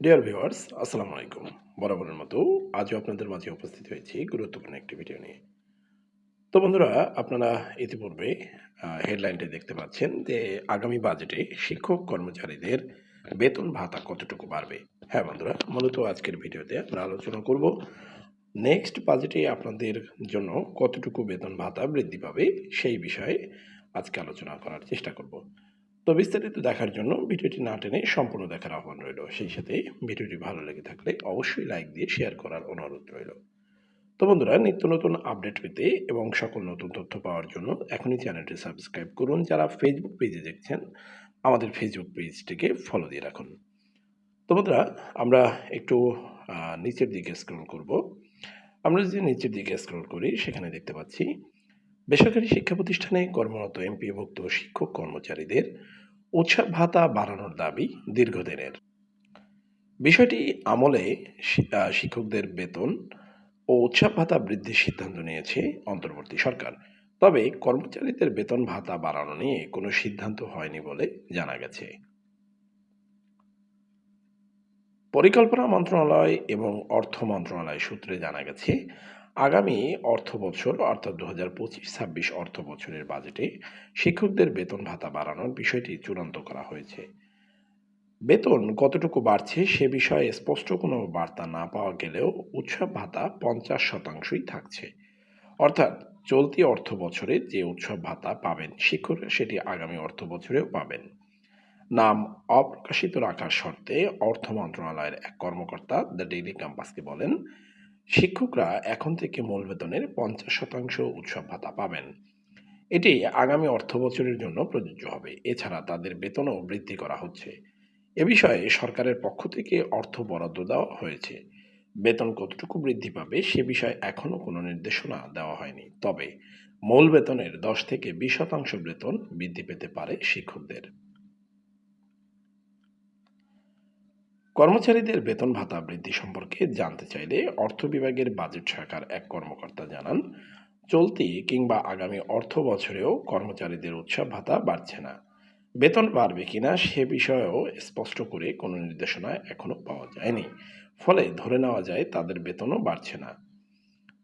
Dear viewers আসসালামু আলাইকুম। বরাবরের মতো আজও আপনাদের মাঝে উপস্থিত হয়েছি গুরুত্বপূর্ণ একটি ভিডিও নিয়ে। তো বন্ধুরা, আপনারা ইতিপূর্বে হেডলাইনটি দেখতে পাচ্ছেন যে আগামী বাজেটে শিক্ষক কর্মচারীদের বেতন ভাতা কতটুকু বাড়বে? হ্যাঁ বন্ধুরা, মূলত আজকের ভিডিওতে আমরা আলোচনা করব নেক্সট বাজেটে আপনাদের জন্য কতটুকু বেতন ভাতা বৃদ্ধি পাবে সেই বিষয়ে আজকে আলোচনা করার চেষ্টা করব। তো বিস্তারিত দেখার জন্য ভিডিওটি না টেনে সম্পূর্ণ দেখার আহ্বান রইল। সেই সাথে ভিডিওটি ভালো লেগে থাকলে অবশ্যই লাইক দিয়ে শেয়ার করার অনুরোধ রইল। তো বন্ধুরা, নিত্য নতুন আপডেট পেতে এবং সকল নতুন তথ্য পাওয়ার জন্য এখনই চ্যানেলটি সাবস্ক্রাইব করুন। যারা ফেসবুক পেজে দেখছেন, আমাদের ফেসবুক পেজটিকে ফলো দিয়ে রাখুন। তো বন্ধুরা, আমরা একটু নিচের দিকে স্ক্রল করব। আমরা যদি নিচের দিকে স্ক্রল করি, সেখানে দেখতে পাচ্ছি বেসরকারি শিক্ষা প্রতিষ্ঠানে কর্মরত এমপিভুক্ত শিক্ষক কর্মচারীদের উৎসাহ ভাতা বাড়ানোর দাবি দীর্ঘদিনের। বিষয়টি আমলে শিক্ষকদের বেতন ও উৎসাহ ভাতা বৃদ্ধির সিদ্ধান্ত নিয়েছে অন্তর্বর্তী সরকার। তবে কর্মচারীদের বেতন ভাতা বাড়ানো নিয়ে কোনো সিদ্ধান্ত হয়নি বলে জানা গেছে। পরিকল্পনা মন্ত্রণালয় এবং অর্থ মন্ত্রণালয় সূত্রে জানা গেছে আগামী অর্থ বছর অর্থাৎ দু হাজার পঁচিশ, ছাব্বিশ অর্থ বছরের বাজেটে শিক্ষকদের বেতন ভাতা বাড়ানোর বিষয়টি চূড়ান্ত করা হয়েছে। বেতন কতটুকু বাড়ছে সে বিষয়ে স্পষ্ট কোনো বার্তা না পাওয়া গেলেও উৎসব ভাতা পঞ্চাশ শতাংশই থাকছে। অর্থাৎ চলতি অর্থ বছরে যে উৎসব ভাতা পাবেন শিক্ষকরা সেটি আগামী অর্থ বছরেও পাবেন। নাম অপ্রকাশিত রাখার শর্তে অর্থ মন্ত্রণালয়ের এক কর্মকর্তা দ্য ডেইলি ক্যাম্পাসকে বলেন শিক্ষকরা এখন থেকে মূল বেতনের পঞ্চাশ শতাংশ উৎসব ভাতা পাবেন। এটি আগামী অর্থ বছরের জন্য প্রযোজ্য হবে। এছাড়া তাদের বেতনও বৃদ্ধি করা হচ্ছে। এ বিষয়ে সরকারের পক্ষ থেকে অর্থ বরাদ্দ দেওয়া হয়েছে। বেতন কতটুকু বৃদ্ধি পাবে সে বিষয়ে এখনও কোনো নির্দেশনা দেওয়া হয়নি। তবে মূল বেতনের দশ থেকে বিশ শতাংশ বেতন বৃদ্ধি পেতে পারে শিক্ষকদের। কর্মচারীদের বেতন ভাতা বৃদ্ধি সম্পর্কে জানতে চাইলে অর্থ বিভাগের বাজেট শাখার এক কর্মকর্তা জানান, চলতি কিংবা আগামী অর্থ বছরেও কর্মচারীদের উৎসব ভাতা বাড়ছে না। বেতন বাড়বে কিনা সে বিষয়েও স্পষ্ট করে কোনো নির্দেশনা এখনও পাওয়া যায়নি। ফলে ধরে নেওয়া যায় তাদের বেতনও বাড়ছে না।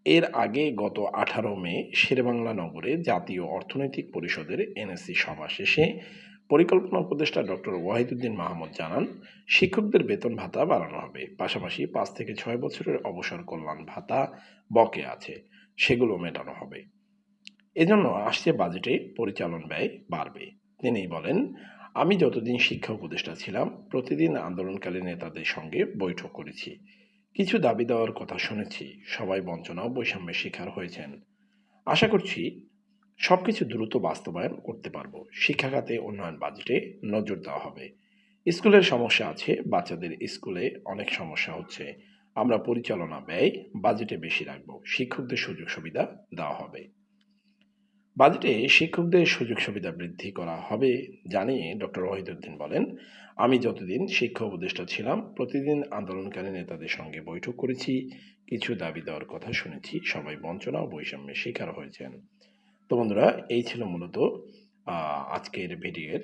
এর আগে গত আঠারো মে শেরেবাংলা নগরে জাতীয় অর্থনৈতিক পরিষদের এনএসসি সভা শেষে পরিকল্পনা উপদেষ্টা ডক্টর ওয়াহিদুদ্দিন মাহমুদ জানান, শিক্ষকদের বেতন ভাতা বাড়ানো হবে। পাশাপাশি পাঁচ থেকে ছয় বছরের অবসর কল্যাণ ভাতা বকে আছে, সেগুলো মেটানো হবে। এজন্য আসছে বাজেটে পরিচালন ব্যয় বাড়বে। তিনি বলেন, আমি যতদিন শিক্ষা উপদেষ্টা ছিলাম, প্রতিদিন আন্দোলনকারী নেতাদের সঙ্গে বৈঠক করেছি। কিছু দাবি দেওয়ার কথা শুনেছি, সবাই বঞ্চনা বৈষম্যের শিকার হয়েছেন। আশা করছি সবকিছু দ্রুত বাস্তবায়ন করতে পারব। শিক্ষা খাতে উন্নয়ন বাজেটে নজর দেওয়া হবে। স্কুলের সমস্যা আছে, বাচ্চাদের স্কুলে অনেক সমস্যা হচ্ছে। আমরা পরিচালনা ব্যয় বাজেটে বেশি রাখব। শিক্ষকদের সুযোগ সুবিধা দেওয়া হবে। বাজেটে শিক্ষকদের সুযোগ সুবিধা বৃদ্ধি করা হবে জানিয়ে ডক্টর ওয়াহিদুদ্দিন বলেন, আমি যতদিন শিক্ষা উপদেষ্টা ছিলাম, প্রতিদিন আন্দোলনকারী নেতাদের সঙ্গে বৈঠক করেছি। কিছু দাবি দেওয়ার কথা শুনেছি। সবাই বঞ্চনা ও বৈষম্যের শিকার হয়েছেন। তো বন্ধুরা, এই ছিল মূলত আজকের ভিডিওর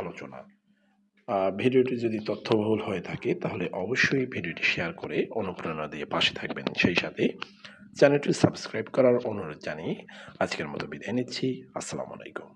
আলোচনা। ভিডিওটি যদি তথ্যবহুল হয়ে থাকে, তাহলে অবশ্যই ভিডিওটি শেয়ার করে অনুপ্রেরণা দিয়ে পাশে থাকবেন। সেই সাথে চ্যানেলটি সাবস্ক্রাইব করার অনুরোধ জানিয়ে আজকের মতো বিদায় নিচ্ছি। আসসালামু আলাইকুম।